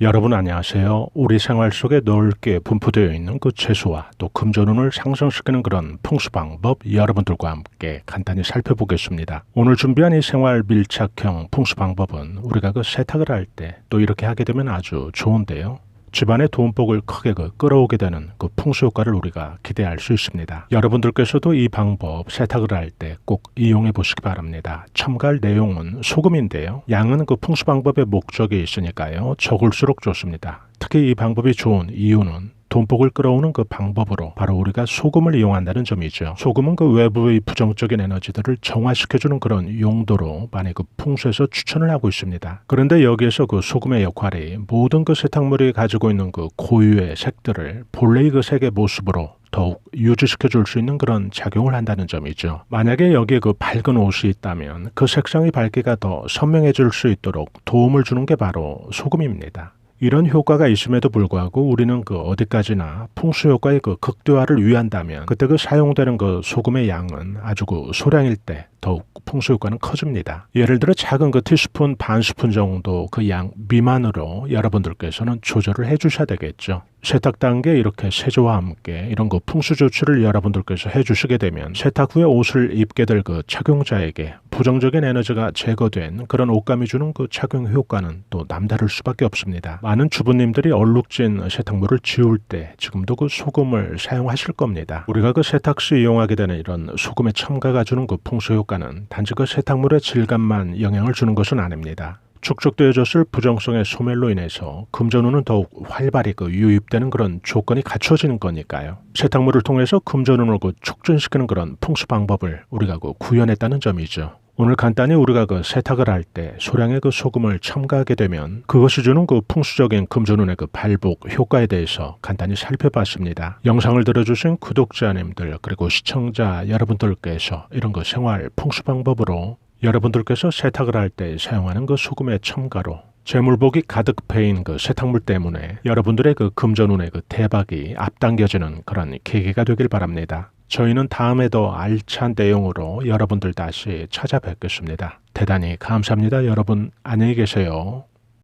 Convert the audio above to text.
여러분 안녕하세요. 우리 생활 속에 넓게 분포되어 있는 그 채소와 또 금전운을 상승시키는 그런 풍수 방법 여러분들과 함께 간단히 살펴보겠습니다. 오늘 준비한 이 생활 밀착형 풍수 방법은 우리가 그 세탁을 할 때 또 이렇게 하게 되면 아주 좋은데요. 집안의 돈복을 크게 그 끌어오게 되는 그 풍수 효과를 우리가 기대할 수 있습니다. 여러분들께서도 이 방법 세탁을 할 때 꼭 이용해 보시기 바랍니다. 첨가할 내용은 소금인데요. 양은 그 풍수 방법의 목적이 있으니까요. 적을수록 좋습니다. 특히 이 방법이 좋은 이유는 돈복을 끌어오는 그 방법으로 바로 우리가 소금을 이용한다는 점이죠. 소금은 그 외부의 부정적인 에너지들을 정화시켜주는 그런 용도로 많이 그 풍수에서 추천을 하고 있습니다. 그런데 여기에서 그 소금의 역할이 모든 그 세탁물이 가지고 있는 그 고유의 색들을 본래의 그 색의 모습으로 더욱 유지시켜 줄 수 있는 그런 작용을 한다는 점이죠. 만약에 여기에 그 밝은 옷이 있다면 그 색상의 밝기가 더 선명해질 수 있도록 도움을 주는 게 바로 소금입니다. 이런 효과가 있음에도 불구하고 우리는 그 어디까지나 풍수 효과의 그 극대화를 위한다면 그때 그 사용되는 그 소금의 양은 아주 그 소량일 때 더욱 풍수 효과는 커집니다. 예를 들어 작은 그 티스푼 반 스푼 정도 그 양 미만으로 여러분들께서는 조절을 해 주셔야 되겠죠. 세탁 단계 이렇게 세조와 함께 이런 그 풍수 조치를 여러분들께서 해 주시게 되면 세탁 후에 옷을 입게 될 그 착용자에게 부정적인 에너지가 제거된 그런 옷감이 주는 그 착용 효과는 또 남다를 수밖에 없습니다. 많은 주부님들이 얼룩진 세탁물을 지울 때 지금도 그 소금을 사용하실 겁니다. 우리가 그 세탁 시 이용하게 되는 이런 소금의 첨가가 주는 그 풍수 효과 는 단지 그 세탁물의 질감만 영향을 주는 것은 아닙니다. 축적되어졌을 부정성의 소멸로 인해서 금전운은 더욱 활발히 그 유입되는 그런 조건이 갖춰지는 거니까요. 세탁물을 통해서 금전운을 그 촉진시키는 그런 풍수 방법을 우리가 그 구현했다는 점이죠. 오늘 간단히 우리가 그 세탁을 할 때 소량의 그 소금을 첨가하게 되면 그것이 주는 그 풍수적인 금전운의 그 발복 효과에 대해서 간단히 살펴봤습니다. 영상을 들어주신 구독자님들 그리고 시청자 여러분들께서 이런 그 생활 풍수 방법으로 여러분들께서 세탁을 할 때 사용하는 그 소금의 첨가로 재물복이 가득 패인 그 세탁물 때문에 여러분들의 그 금전운의 그 대박이 앞당겨지는 그런 계기가 되길 바랍니다. 저희는 다음에 더 알찬 내용으로 여러분들 다시 찾아뵙겠습니다. 대단히 감사합니다. 여러분 안녕히 계세요.